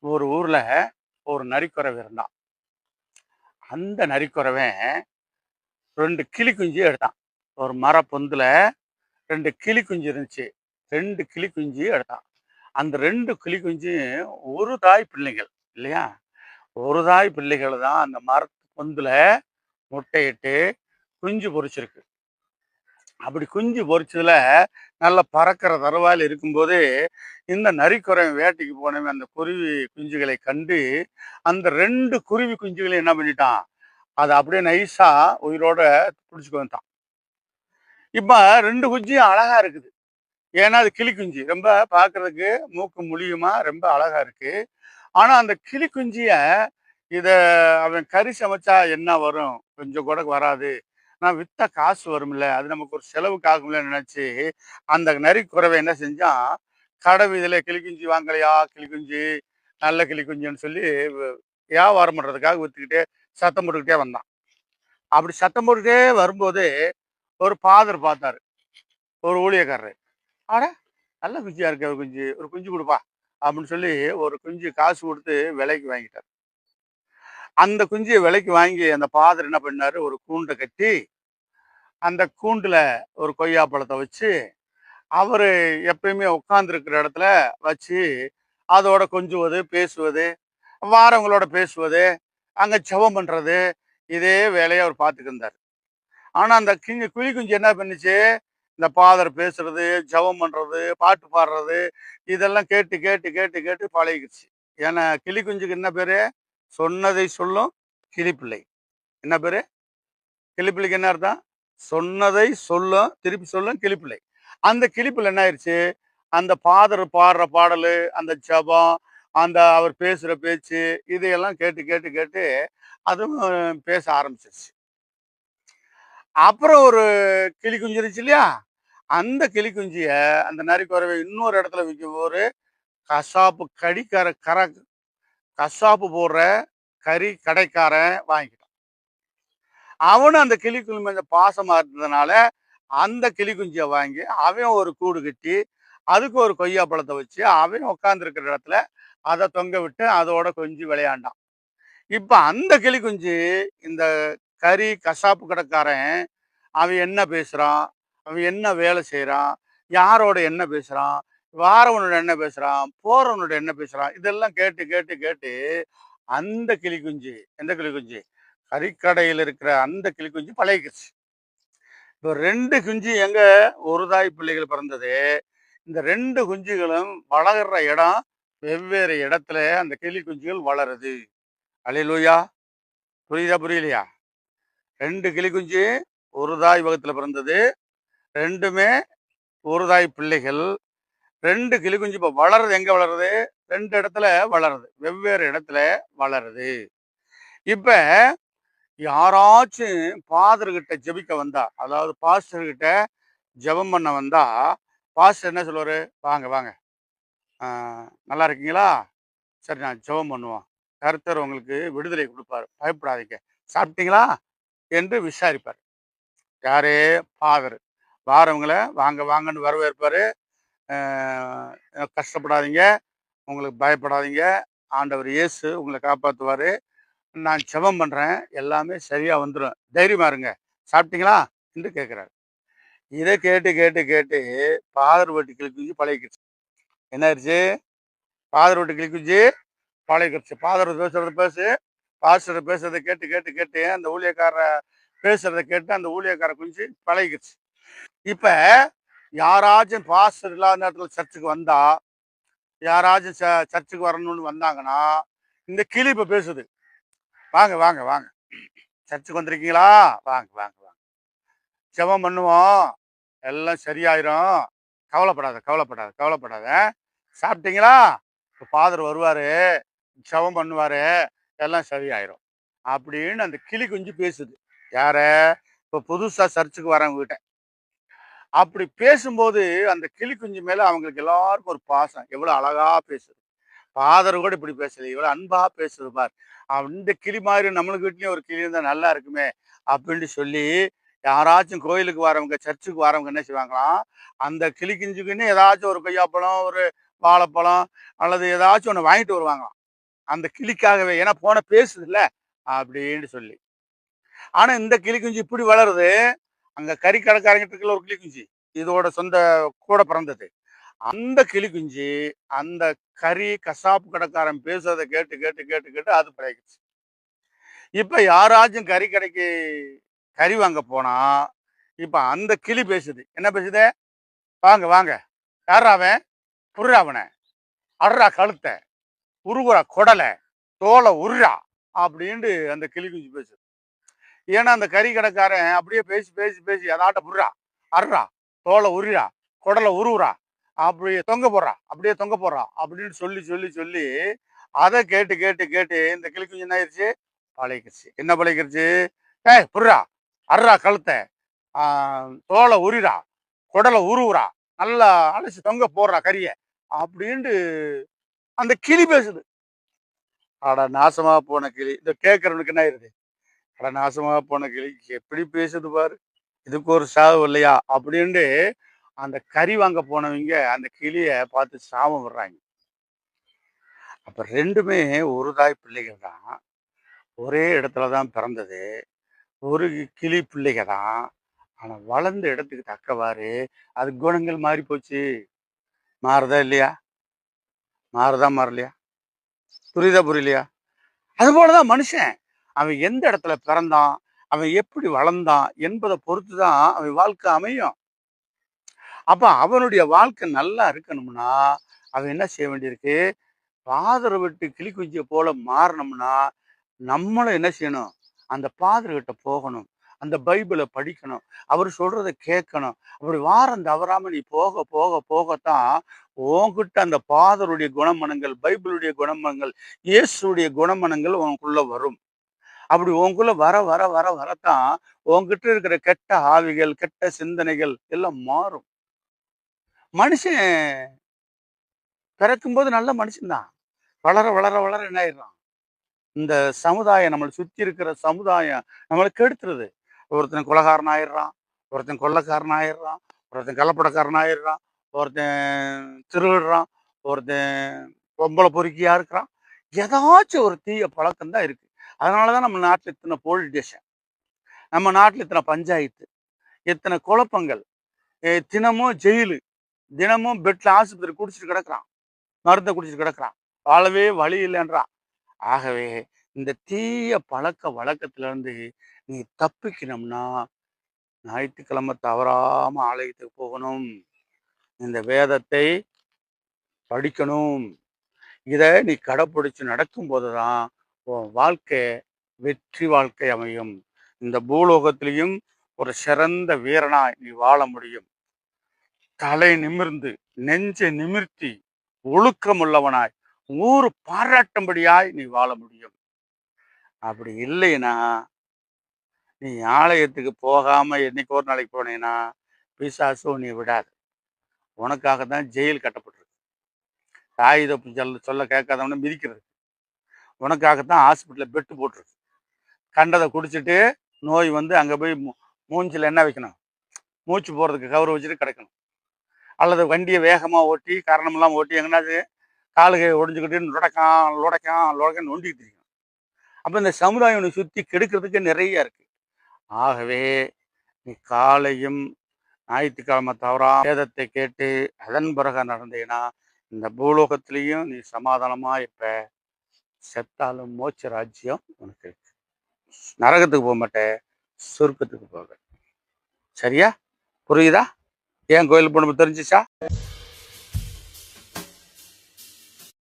ஒரு ஊரில் ஒரு நரிக்குறவை இருந்தான். அந்த நரிக்குறவன் ரெண்டு கிளி குஞ்சு எடுத்தான். ஒரு மர பொந்தில் ரெண்டு கிளி குஞ்சு இருந்துச்சு. ரெண்டு கிளி குஞ்சு எடுத்தான். அந்த ரெண்டு கிளி குஞ்சு ஒரு தாய் பிள்ளைகள் இல்லையா? ஒரு தாய் பிள்ளைகள் தான் அந்த மர பொந்தில் முட்டையிட்டு குஞ்சு பொரிச்சிருக்கு. அப்படி குஞ்சு பொரிச்சதுல நல்ல பறக்கிற தருவாயில் இருக்கும்போது இந்த நரிக்குறவன் வேட்டைக்கு போனவன் அந்த குருவி குஞ்சுகளை கண்டு அந்த ரெண்டு குருவி குஞ்சுகளையும் என்ன பண்ணிட்டான்? அதை அப்படியே நைஸா உயிரோட பிடிச்சிக்கு வந்துட்டான். இப்போ ரெண்டு குஞ்சும் அழகா இருக்குது. ஏன்னா அது கிளிக்குஞ்சி ரொம்ப பார்க்கிறதுக்கு மூக்கு முழியுமா? ரொம்ப அழகா இருக்கு. ஆனா அந்த கிளிக்குஞ்சிய இதை இத அவன் கறி சமைச்சா என்ன வரும்? கொஞ்சம் கூட வராது. நான் வித்தா காசு வரும்ல அது நமக்கு ஒரு செலவுக்கு ஆகும்ல நினைச்சு அந்த நரி குறவை என்ன செஞ்சான் கடை வீதியில கிளி குஞ்சு வாங்கலையா கிளி குஞ்சு நல்ல கிளி குஞ்சுன்னு சொல்லி வியாபாரம் பண்றதுக்காக வித்துக்கிட்டே சத்தம் போட்டுக்கிட்டே வந்தான். அப்படி சத்தம் போட்டுக்கிட்டே வரும்போது ஒரு பாதர் பார்த்தாரு. ஒரு ஊழியக்காரரு. ஆட நல்ல குஞ்சியா இருக்கு ஒரு குஞ்சு ஒரு குஞ்சு கொடுப்பா அப்படின்னு சொல்லி ஒரு குஞ்சு காசு கொடுத்து விலைக்கு வாங்கிட்டார். அந்த குஞ்சியை விலைக்கு வாங்கி அந்த பாதர் என்ன பண்ணார்? ஒரு கூண்டை கட்டி அந்த கூண்டில் ஒரு கொய்யா பழத்தை வச்சு அவர் எப்பயுமே உட்காந்துருக்கிற இடத்துல வச்சு அதோட கொஞ்சுவது பேசுவது வாரவங்களோட பேசுவது அங்கே ஜெபம் பண்ணுறது இதே வேலையை அவர் பார்த்துக்கிருந்தார் ஆனால் அந்த கிஞ்சி குழி குஞ்சு என்ன பண்ணுச்சு? இந்த பாதர் பேசுறது ஜெபம் பண்ணுறது பாட்டு பாடுறது இதெல்லாம் கேட்டு கேட்டு கேட்டு கேட்டு பழகிடுச்சு. ஏன்னா கிளி குஞ்சுக்கு என்ன பேர்? சொன்னதை சொல்லும் கிளிப்பிள்ளை. என்ன பேரு? கிளிப்பிள்ளைக்கு என்ன அர்த்தம்? சொன்னதை சொல்லும் திருப்பி சொல்லும் கிளிப்பிள்ளை. அந்த கிளிப்பில் என்ன ஆயிடுச்சு அந்த பாதர் பாடுற பாடல் அந்த ஜபம் அந்த அவர் பேசுற பேச்சு இதையெல்லாம் கேட்டு கேட்டு கேட்டு அதுவும் பேச ஆரம்பிச்சிருச்சு. அப்புறம் ஒரு கிளி குஞ்சிருச்சு இருந்துச்சு இல்லையா? அந்த கிளி குஞ்சிய அந்த நரிக்குறவை இன்னொரு இடத்துல விற்கும் ஒரு கசாப்பு கடிக்கார கர கசாப்பு போடுற கறி கடைக்காரன் வாங்கிக்கிட்டான். அவனும் அந்த கிளிக்குள் மேல பாசமாக இருந்ததுனால அந்த கிளிக்குஞ்சியை வாங்கி அவன் ஒரு கூடு கட்டி அதுக்கு ஒரு கொய்யா பழத்தை வச்சு அவன் உட்காந்துருக்கிற இடத்துல அதை தொங்க விட்டு அதோட கொஞ்சி விளையாண்டான். இப்போ அந்த கிளிக்குஞ்சு இந்த கறி கசாப்பு கடைக்காரன் அவன் என்ன பேசுகிறான் அவன் என்ன வேலை செய்கிறான் யாரோட என்ன பேசுகிறான் வாரவனோட என்ன பேசுகிறான் போறவனோட என்ன பேசுகிறான் இதெல்லாம் கேட்டு கேட்டு கேட்டு அந்த கிளி குஞ்சு எந்த கிளி குஞ்சு கறிக்கடையில் இருக்கிற அந்த கிளி குஞ்சு பழகிருச்சு இப்போ ரெண்டு குஞ்சு எங்கே? ஒரு தாய் பிள்ளைகள் பிறந்தது. இந்த ரெண்டு குஞ்சுகளும் வளர்கிற இடம் வெவ்வேறு இடத்துல அந்த கிளி குஞ்சுகள் வளருது. அலையிலூயா! புரியுதா புரியலையா? ரெண்டு கிளி குஞ்சு ஒரு தாய் வகத்தில் பிறந்தது. ரெண்டுமே ஒரு தாய் பிள்ளைகள். ரெண்டு கிளி குஞ்சு இப்போ வளருது. எங்கே வளருது? ரெண்டு இடத்துல வளருது. வெவ்வேறு இடத்துல வளருது. இப்போ யாராச்சும் பாதர்கிட்ட ஜெபிக்க வந்தா அதாவது பாஸ்டர்கிட்ட ஜெபம் பண்ண வந்தா பாஸ்டர் என்ன சொல்லுவார்? வாங்க வாங்க. நல்லா இருக்கீங்களா? சரி நான் ஜெபம் பண்ணுவோம் கருத்தர் உங்களுக்கு விடுதலை கொடுப்பாரு. பயப்படாதீங்க. சாப்பிட்டீங்களா? என்று விசாரிப்பார். யாரே ஃபாதர் வாரவங்களை வாங்க வாங்கன்னு வரவேற்பார். கஷ்டப்படாதீங்க. உங்களுக்கு பயப்படாதீங்க. ஆண்டவர் இயேசு உங்களை காப்பாற்றுவார் நான் ஜெபம் பண்ணுறேன் எல்லாமே சரியாக வந்துடும் தைரியமா இருங்க. சாப்பிட்டீங்களா? என்று கேட்குறாரு. இதை கேட்டு கேட்டு கேட்டு பாதர் ஓட்டி கிளிக்குஞ்சு பழகிக்கிடுச்சு. என்ன ஆயிடுச்சு பாதர் ஓட்டி கிளிக்குஞ்சு பழகிக்கிடுச்சு. பாதர் பேசுறது பேசு. பாஸ்டர் பேசுறதை கேட்டு கேட்டு கேட்டு அந்த ஊழியக்கார பேசுறத கேட்டு அந்த ஊழியக்கார குஞ்சு பழகிக்கிடுச்சு. இப்போ யாராச்சும் பாஸ்டர் இல்லாத நேரத்தில் சர்ச்சுக்கு வந்தா யாராச்சும் ச- சர்ச்சுக்கு வரணும்னு வந்தாங்கன்னா இந்த கிளி இப்போ பேசுது. வாங்க வாங்க வாங்க. சர்ச்சுக்கு வந்திருக்கீங்களா? வாங்க வாங்க வாங்க. ஜெபம் பண்ணுவோம். எல்லாம் சரியாயிரும். கவலைப்படாத கவலைப்படாத கவலைப்படாத. சாப்பிட்டீங்களா? இப்போ ஃபாதர் வருவார். ஜபம் பண்ணுவார். எல்லாம் சரியாயிரும். அப்படின்னு அந்த கிளி குஞ்சு பேசுது. யார? இப்போ புதுசாக சர்ச்சுக்கு வரவங்க கிட்ட. அப்படி பேசும்போது அந்த கிளி குஞ்சு மேல அவங்களுக்கு எல்லாருக்கும் ஒரு பாசம். எவ்வளவு அழகா பேசுது. ஃபாதர் கூட இப்படி பேசுது. இவ்வளவு அன்பா பேசுது பார். அந்த கிளி மாதிரி நம்மளுக்கு வீட்லயும் ஒரு கிளி இருந்தா நல்லா இருக்குமே அப்படின்ட்டு சொல்லி யாராச்சும் கோயிலுக்கு வரவங்க சர்ச்சுக்கு வரவங்க என்ன செய்வாங்களாம் அந்த கிளி குஞ்சுக்குன்னு ஏதாச்சும் ஒரு கொய்யாப்பழம் ஒரு வாழைப்பழம் அல்லது ஏதாச்சும் ஒன்று வாங்கிட்டு வருவாங்களாம். அந்த கிளிக்காகவே. ஏன்னா போன பேசுதுல்ல அப்படின்னு சொல்லி. ஆனா இந்த கிளி குஞ்சு இப்படி வளருது. அங்க கறி கடைக்காரங்கிட்ட ஒரு கிளி குஞ்சு? இதோட சொந்த கூட பிறந்தது. அந்த கிளி குஞ்சு அந்த கறி கசாப்பு கடைக்காரன் பேசுறதை கேட்டு கேட்டு கேட்டு கேட்டு அது பழகிடுச்சு. இப்ப யாராச்சும் கறி கடைக்கு கறி வாங்க போனா இப்போ அந்த கிளி பேசுது. என்ன பேசுது? வாங்க வாங்க. யாராவன் புர்றாவனை அடுறா கழுத்தை. உருகுறா கொடலை. தோலை உருறா. அப்படின்ட்டு அந்த கிளி குஞ்சு பேசுது. ஏன்னா அந்த கறி கடைக்காரன் அப்படியே பேசி பேசி பேசி அதாட்ட புர்றா அர்றா தோலை உருறா குடலை உருவுறா அப்படியே தொங்க போடுறா அப்படியே தொங்க போடுறா அப்படின்னு சொல்லி சொல்லி சொல்லி அதை கேட்டு கேட்டு கேட்டு இந்த கிளிக்குஞ்சு என்ன ஆயிடுச்சு பழகிருச்சு. என்ன பழகிருச்சு? ஏய் புடுறா அறுறா கழுத்தை ஆஹ், தோலை உரிறா குடலை உருவுறா நல்லா அழைச்சி தொங்க போடுறா கறியை அப்படின்ட்டு அந்த கிளி பேசுது. ஆடா நாசமா போன கிளி. இந்த கேட்கறவனுக்கு என்ன ஆயிருது? அட நாசமாக போன கிளிக்கு எப்படி பேசுது பாரு? இதுக்கு ஒரு சாவு இல்லையா? அப்படின்ட்டு அந்த கறி வாங்க போனவங்க அந்த கிளியை பார்த்து சாபம் விடுறாங்க. அப்போ ரெண்டுமே ஒரு தாய் பிள்ளைகள் தான். ஒரே இடத்துல தான் பிறந்தது. ஒரு கிளி பிள்ளைகள் தான். ஆனால் வளர்ந்த இடத்துக்கு தக்கவாறு அது குணங்கள் மாறி போச்சு. மாறுதா இல்லையா? மாறுதா மாறலையா? புரியுதா புரியலையா? அது போலதான் மனுஷன். அவன் எந்த இடத்துல பிறந்தான்? அவன் எப்படி வளர்ந்தான்? என்பதை பொறுத்து தான் அவன் வாழ்க்கை அமையும். அப்ப அவனுடைய வாழ்க்கை நல்லா இருக்கணும்னா அவன் என்ன செய்ய வேண்டியிருக்கு? பாதரை விட்டு கிளி குஞ்சிய போல மாறணும்னா நம்மளும் என்ன செய்யணும்? அந்த பாதர்கிட்ட போகணும். அந்த பைபிளை படிக்கணும். அவர் சொல்றதை கேட்கணும். அப்படி வாரம் தவறாம நீ போக போக போகத்தான் உன்கிட்ட அந்த பாதருடைய குணமனங்கள் பைபிளுடைய குணமனங்கள் இயேசுடைய குணமனங்கள் உனக்குள்ள வரும். அப்படி உனக்குள்ள வர வர வர வரத்தான் உன்கிட்ட இருக்கிற கெட்ட ஆவிகள் கெட்ட சிந்தனைகள் எல்லாம் மாறும். மனுஷன் பிறக்கும்போது நல்ல மனுஷன்தான் வளர வளர வளர என்ன ஆயிடுறான்? இந்த சமுதாயம் நம்மளை சுத்தி இருக்கிற சமுதாயம் நம்மளை கெடுத்துருது. ஒருத்தன் குலகாரன் ஆயிடுறான் ஒருத்தன் கொள்ளக்காரன் ஆயிடுறான் ஒருத்தன் கலப்படக்காரன் ஆயிடுறான் ஒருத்தன் திருடுறான் ஒருத்தன் பொம்பளை பொறுக்கியா இருக்கிறான். ஏதாச்சும் ஒரு தீய பழக்கம் தான் இருக்கு. அதனால தான் நம்ம நாட்டில் இத்தனை போலீஸ் ஸ்டேஷன் நம்ம நாட்டில் இத்தனை பஞ்சாயத்து இத்தனை குழப்பங்கள் தினமும் ஜெயிலு தினமும் பெட்டில் ஆஸ்பத்திரி குடிச்சிட்டு கிடக்குறான் மருந்தை குடிச்சிட்டு கிடக்குறான் வாழவே வழி இல்லைன்றான். ஆகவே இந்த தீய பழக்க வழக்கத்துல இருந்து நீ தப்பிக்கணும்னா ஞாயிற்றுக்கிழமை தவறாமல் ஆலயத்துக்கு போகணும். இந்த வேதத்தை படிக்கணும். இதை நீ கடைப்பிடிச்சு நடக்கும் தான் வாழ்க்கை வெற்றி வாழ்க்கை அமையும். இந்த பூலோகத்திலையும் ஒரு சிறந்த வீரனாய் நீ வாழ முடியும். தலை நிமிர்ந்து நெஞ்சை நிமிர்த்தி ஒழுக்கமுள்ளவனாய் ஊர் பாராட்டும்படியாய் நீ வாழ முடியும். அப்படி இல்லைன்னா நீ ஆலயத்துக்கு போகாம என்னைக்கு ஒரு நாளைக்கு போனேன்னா பிசாசும் நீ விடாது. உனக்காக தான் ஜெயில் கட்டப்பட்டிருக்கு. தாய் சொல்ல சொல்ல கேட்காதவன மிதிக்கிறது. உனக்காகத்தான் ஹாஸ்பிட்டலில் பெட்டு போட்டிருக்கு. கண்டதை குடிச்சிட்டு நோய் வந்து அங்கே போய் மூ- என்ன வைக்கணும்? மூச்சு போகிறதுக்கு கவர் வச்சுட்டு கிடக்கணும். அல்லது வண்டியை வேகமாக ஓட்டி காரணமெல்லாம் ஓட்டி எங்கனாச்சு காலுகை ஒடிஞ்சுக்கிட்டு லுடக்கம் லுடக்கம் லுடக்கம் நொண்டிக்கிட்டு இருக்கணும். அப்போ இந்த சமுதாயம் உன்னை சுற்றி கெடுக்கிறதுக்கு நிறைய இருக்குது ஆகவே நீ காலையும் ஞாயிற்றுக்கிழமை தவறா வேதத்தை கேட்டு அதன் பிறகு நடந்தீங்கன்னா இந்த பூலோகத்திலையும் நீ சமாதானமாக இப்போ செத்தாலும் மோட்ச ராஜ்யம் உனக்கு இருக்கு. நரகத்துக்கு போக மாட்டேன் சொர்க்கத்துக்கு போக சரியா? புரியுதா? ஏன் கோயில் போன தெரிஞ்சுச்சா?